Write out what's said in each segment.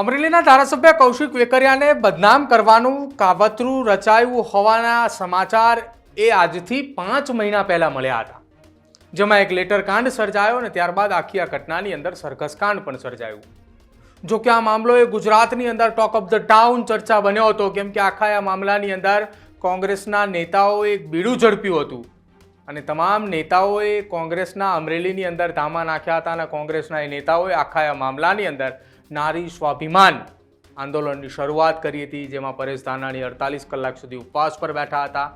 અમરેલીના ધારાસભ્ય કૌશિક વેકરિયાને બદનામ કરવાનું કાવતરું રચાયું હોવાના સમાચાર એ આજથી પાંચ મહિના પહેલા મળ્યા હતા. જેમાં એક લેટર કાંડ સર્જાયો અને ત્યારબાદ આખી આ ઘટનાની અંદર સરઘસકાંડ પણ સર્જાયું. જો કે આ મામલો એ ગુજરાતની અંદર ટોક ઓફ ધ ટાઉન ચર્ચા બન્યો હતો, કેમ કે આખા આ મામલાની અંદર કોંગ્રેસના નેતાઓએ એક બીડું ઝડપ્યું હતું. અને તમામ નેતાઓએ કોંગ્રેસના અમરેલીની અંદર ધામા નાખ્યા હતા અને કોંગ્રેસના એ નેતાઓએ આખા આ મામલાની અંદર નારી સ્વાભિમાન. આંદોલનની શરૂઆત કરી હતી, જેમાં પરેશ ધાનાણી અડતાલીસ કલાક સુધી ઉપવાસ પર બેઠા હતા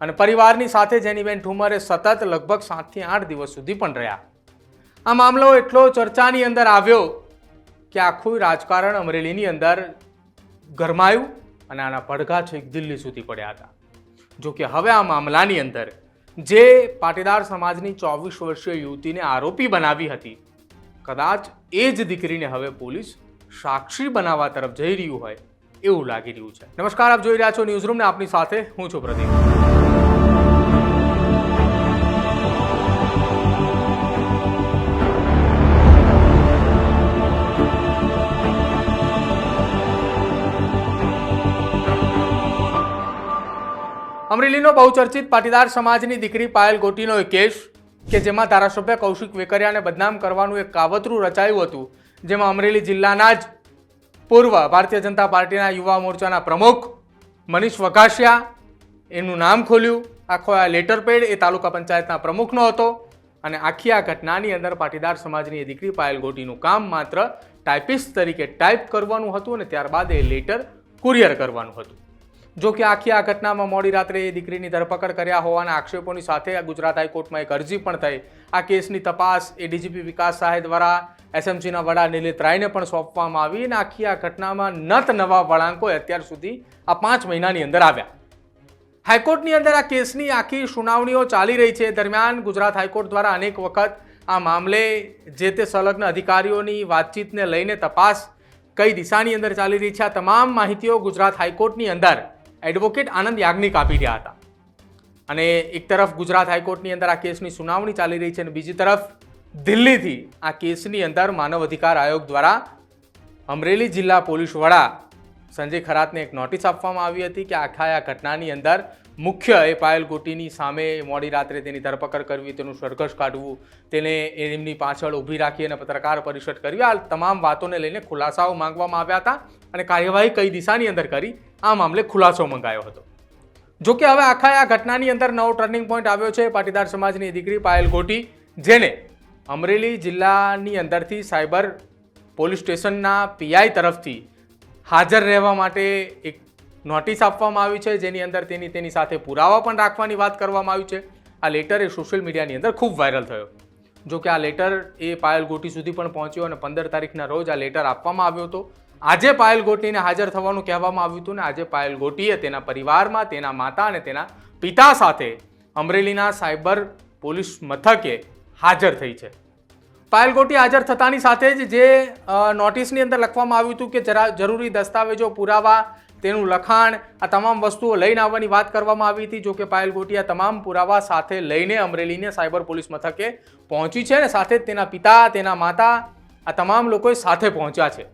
અને પરિવારની સાથે જેનીબેન ઠુમરે સતત લગભગ સાતથી આઠ દિવસ સુધી પણ રહ્યા. આ મામલો એટલો ચર્ચાની અંદર આવ્યો કે આખું રાજકારણ અમરેલીની અંદર ગરમાયું અને આના પડઘા છેક દિલ્હી સુધી પડ્યા હતા. જો કે હવે આ મામલાની અંદર જે પાટીદાર સમાજની ચોવીસ વર્ષીય યુવતીને આરોપી બનાવી હતી કદાચ એ જ દીકરીને હવે પોલીસ સાક્ષી બનાવવા તરફ જઈ રહ્યું હોય એવું લાગી રહ્યું છે. નમસ્કાર, આપ જોઈ રહ્યા છો ન્યૂઝ ન્યૂઝરૂમને. આપની સાથે હું છું પ્રદીપ. અમરેલીનો બહુચર્ચિત પાટીદાર સમાજની દીકરી પાયલ ગોટીનો એક કેસ કે જેમાં ધારાસભ્ય કૌશિક વેકરિયાને બદનામ કરવાનું એક કાવતરું રચાયું હતું, જેમાં અમરેલી જિલ્લાના જ પૂર્વ ભારતીય જનતા પાર્ટીના યુવા મોરચાના પ્રમુખ મનીષ વઘાસિયા એનું નામ ખોલ્યું. આખો આ લેટર પેડ એ તાલુકા પંચાયતના પ્રમુખનો હતો અને આખી આ ઘટનાની અંદર પાટીદાર સમાજની એ દીકરી પાયલ ગોટીનું કામ માત્ર ટાઈપિસ્ટ તરીકે ટાઈપ કરવાનું હતું અને ત્યારબાદ એ લેટર કુરિયર કરવાનું હતું. જો કે આખી આ ઘટનામાં મોડી રાત્રે એ દીકરીની ધરપકડ કર્યા હોવાના આક્ષેપોની સાથે ગુજરાત હાઈકોર્ટમાં એક અરજી પણ થઈ. આ કેસની તપાસ એ ડીજીપી વિકાસ સહાય દ્વારા એસએમસીના વડા નિલિત રાયને પણ સોંપવામાં આવી અને આખી આ ઘટનામાં નત નવા વળાંકો અત્યાર સુધી આ પાંચ મહિનાની અંદર આવ્યા. હાઈકોર્ટની અંદર આ કેસની આખી સુનાવણીઓ ચાલી રહી છે. દરમિયાન ગુજરાત હાઈકોર્ટ દ્વારા અનેક વખત આ મામલે જે તે સંલગ્ન અધિકારીઓની વાતચીતને લઈને તપાસ કઈ દિશાની અંદર ચાલી રહી છે, આ તમામ માહિતીઓ ગુજરાત હાઈકોર્ટની અંદર એડવોકેટ આનંદ યાજ્ઞિક આપી રહ્યા હતા. અને એક તરફ ગુજરાત હાઈકોર્ટની અંદર આ કેસની સુનાવણી ચાલી રહી છે અને બીજી તરફ દિલ્હીથી આ કેસની અંદર માનવ અધિકાર આયોગ દ્વારા અમરેલી જિલ્લા પોલીસ વડા સંજય ખરાતને એક નોટિસ આપવામાં આવી હતી કે આખા આ ઘટનાની અંદર મુખ્ય એ પાયલ ગોટીની સામે મોડી રાત્રે તેની ધરપકડ કરવી, તેનું સરઘસ કાઢવું, તેને એમની પાછળ ઊભી રાખી અને પત્રકાર પરિષદ કરવી, આ તમામ વાતોને લઈને ખુલાસાઓ માંગવામાં આવ્યા હતા અને કાર્યવાહી કઈ દિશાની અંદર કરી આ મામલે ખુલાસો મંગાયો હતો. જો કે હવે આખા આ ઘટનાની અંદર નવો ટર્નિંગ પોઈન્ટ આવ્યો છે. પાટીદાર સમાજની દીકરી પાયલ ગોટી, જેને અમરેલી જિલ્લાની અંદરથી સાયબર પોલીસ સ્ટેશનના પીઆઈ તરફથી હાજર રહેવા માટે એક નોટિસ આપવામાં આવી છે. જેની અંદર તેની તેની સાથે પુરાવા પણ રાખવાની વાત કરવામાં આવી છે. આ લેટર એ સોશિયલ મીડિયાની અંદર ખૂબ વાયરલ થયો. જો કે આ લેટર એ પાયલ ગોટી સુધી પણ પહોંચ્યો અને પંદર તારીખના રોજ આ લેટર આપવામાં આવ્યો હતો. આજે પાયલ ગોટીને હાજર થવાનું કહેવામાં આવ્યું હતું ને આજે પાયલ ગોટીએ તેના પરિવારમાં, તેના માતા અને તેના પિતા સાથે અમરેલીના સાયબર પોલીસ મથકે હાજર થઈ છે. પાયલ ગોટી હાજર થતાની સાથે જ જે નોટિસની અંદર લખવામાં આવ્યું હતું કે જરા, જરૂરી દસ્તાવેજો પુરાવા, તેનું લખાણ, આ તમામ વસ્તુઓ લઈને આવવાની વાત કરવામાં આવી હતી જો કે પાયલ ગોટી આ તમામ પુરાવા સાથે લઈને અમરેલીને સાયબર પોલીસ મથકે પહોંચી છે અને સાથે જ તેના પિતા, તેના માતા, આ તમામ લોકોએ સાથે પહોંચ્યા છે.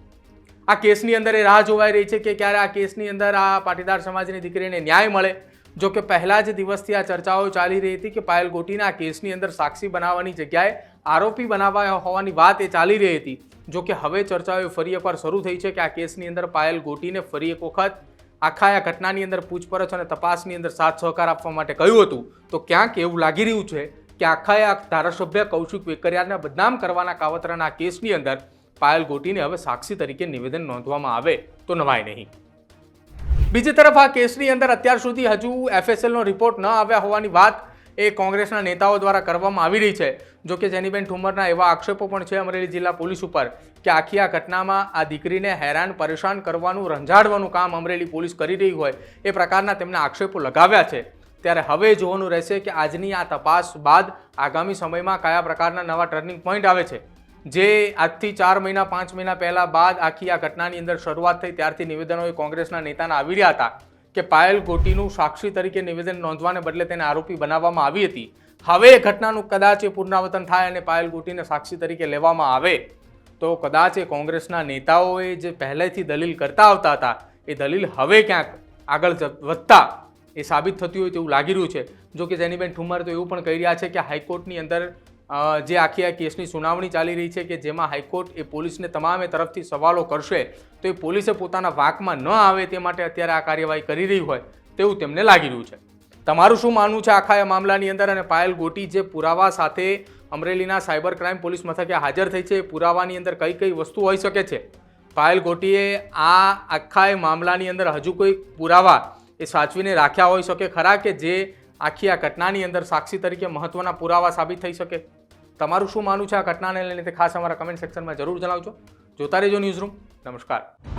આ કેસની અંદર એ રાહ જોવાઈ રહી છે કે ક્યારે આ કેસની અંદર આ પાટીદાર સમાજની દીકરીને ન્યાય મળે. જો કે પહેલા જ દિવસથી આ ચર્ચાઓ ચાલી રહી હતી કે પાયલ ગોટીને આ કેસની અંદર સાક્ષી બનાવવાની જગ્યાએ આરોપી બનાવવા હોવાની વાત એ ચાલી રહી હતી. જો કે હવે ચર્ચાઓ ફરી એકવાર શરૂ થઈ છે કે આ કેસની અંદર પાયલ ગોટીને ફરી એક વખત આખા આ ઘટનાની અંદર પૂછપરછ અને તપાસની અંદર સાથ સહકાર આપવા માટે કહ્યું હતું. તો ક્યાંક એવું લાગી રહ્યું છે કે આખા આ ધારાસભ્ય કૌશિક વેકરિયાને બદનામ કરવાના કાવતરાના કેસની અંદર પાયલ ગોટીને હવે સાક્ષી તરીકે નિવેદન નોંધવામાં આવે તો નવાય નહીં. બીજી તરફ આ કેસની અંદર અત્યાર સુધી હજુ એફએસએલનો રિપોર્ટ ન આવ્યા હોવાની વાત એ કોંગ્રેસના નેતાઓ દ્વારા કરવામાં આવી રહી છે. જો કે જેનીબેન ઠુમરના એવા આક્ષેપો પણ છે અમરેલી જિલ્લા પોલીસ ઉપર કે આખી આ ઘટનામાં આ દીકરીને હેરાન, પરેશાન કરવાનું, રંજાડવાનું કામ અમરેલી પોલીસ કરી રહી હોય એ પ્રકારના તેમના આક્ષેપો લગાવ્યા છે. ત્યારે હવે જોવાનું રહેશે કે આજની આ તપાસ બાદ આગામી સમયમાં કયા પ્રકારના નવા ટર્નિંગ પોઈન્ટ આવે છે. જે આજથી ચાર મહિના, પાંચ મહિના પહેલા બાદ આખી આ ઘટનાની અંદર શરૂઆત થઈ, ત્યારથી નિવેદનો એ કોંગ્રેસના નેતાના આવી રહ્યા હતા કે પાયલ ગોટીનું સાક્ષી તરીકે નિવેદન નોંધવાને બદલે તેને આરોપી બનાવવામાં આવી હતી. હવે એ ઘટનાનું કદાચ એ પુનરાવર્તન થાય અને પાયલ ગોટીને સાક્ષી તરીકે લેવામાં આવે. તો કદાચ એ કોંગ્રેસના નેતાઓએ જે પહેલેથી દલીલ કરતા આવતા હતા, એ દલીલ હવે ક્યાંક આગળ વધતા એ સાબિત થતી હોય તેવું લાગી રહ્યું છે. જો કે જેનીબેન ઠુમર તો એવું પણ કહી રહ્યા છે કે હાઈકોર્ટની અંદર જે આખી આ કેસની સુનાવણી ચાલી રહી છે કે જેમાં હાઈકોર્ટ એ પોલીસને તમામે તરફથી સવાલો કરશે, તો એ પોલીસે પોતાના વાંકમાં ન આવે તે માટે અત્યારે આ કાર્યવાહી કરી રહી હોય તેવું તેમને લાગી રહ્યું છે. તમારું શું માનવું છે આખા આ મામલાની અંદર અને પાયલ ગોટી જે પુરાવા સાથે અમરેલીના સાયબર ક્રાઇમ પોલીસ મથકે હાજર થઈ છે, એ પુરાવાની અંદર કઈ કઈ વસ્તુ હોઈ શકે છે? પાયલ ગોટીએ આ આખા એ મામલાની અંદર હજુ કોઈ પુરાવા એ સાચવીને રાખ્યા હોઈ શકે ખરા કે જે આખી આ ઘટનાની અંદર સાક્ષી તરીકે મહત્વના પુરાવા સાબિત થઈ શકે? તમારું શું માનવું છે આ ઘટનાને લઈને તે ખાસ અમારા કમેન્ટ સેક્શનમાં જરૂર જણાવજો. જોતા રહેજો ન્યૂઝ રૂમ નમસ્કાર.